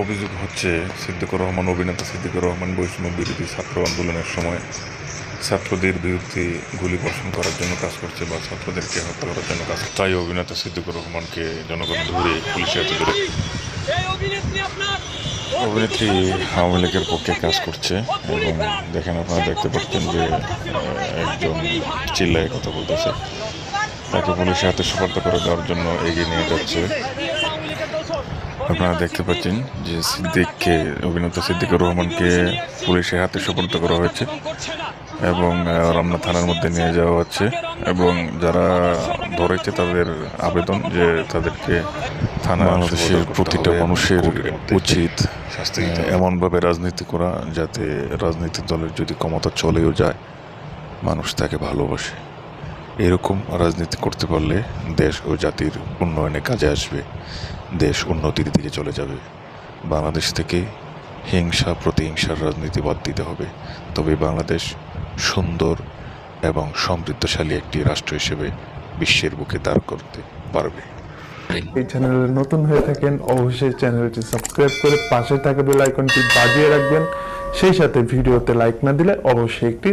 অভিযোগ হচ্ছে সিদ্দিকুর রহমান অভিনেতা সিদ্দিকুর রহমান বৈষম্য বিরোধী ছাত্র আন্দোলনের সময় ছাত্রদের বিরুদ্ধে গুলি বর্ষণ করার জন্য কাজ করছে বা ছাত্রদেরকে হত্যা করার জন্য কাজ তাই অভিনেতা সিদ্দিকুর রহমানকে জনগণ ধরে পুলিশের হাতে ধরে এই অভিনেত্রী আপনার অভিনেত্রী আওয়ামী লীগের পক্ষে কাজ করছে এবং দেখেন আপনারা দেখতে পাচ্ছেন যে একজন চিল্লায় কথা বলতেছে। তাকে পুলিশের হাতে সুপার্দ করে দেওয়ার জন্য এগিয়ে নিয়ে যাচ্ছে। আপনারা দেখতে পাচ্ছেন যে সিদ্দিককে অভিনেতা সিদ্দিকুর রহমানকে পুলিশের হাতে সুপার্দ করা হয়েছে এবং রমনা থানার মধ্যে নিয়ে যাওয়া হচ্ছে এবং যারা ধরেছে তাদের আবেদন যে তাদেরকে থানা বাংলাদেশের প্রতিটা মানুষের উচিত শাস্তি এমনভাবে রাজনীতি করা যাতে রাজনৈতিক দলের যদি ক্ষমতা চলেও যায় মানুষ তাকে ভালোবাসে। এরকম রাজনীতি করতে পারলে দেশ ও জাতির উন্নয়নে কাজে আসবে, দেশ উন্নতির দিকে চলে যাবে। বাংলাদেশ থেকে হিংসা, প্রতিহিংসার রাজনীতি বাদ দিতে হবে। তবে বাংলাদেশ সুন্দর এবং সমৃদ্ধশালী একটি রাষ্ট্র হিসেবে বিশ্বের বুকে দাঁড় করতে পারবে। এই চ্যানেলে নতুন হয়ে থাকেন, অবশ্যই চ্যানেলটি সাবস্ক্রাইব করে পাশে থাকা বেল আইকনটি বাজিয়ে রাখবেন। সেই সাথে ভিডিওতে লাইক না দিলে অবশ্যই একটি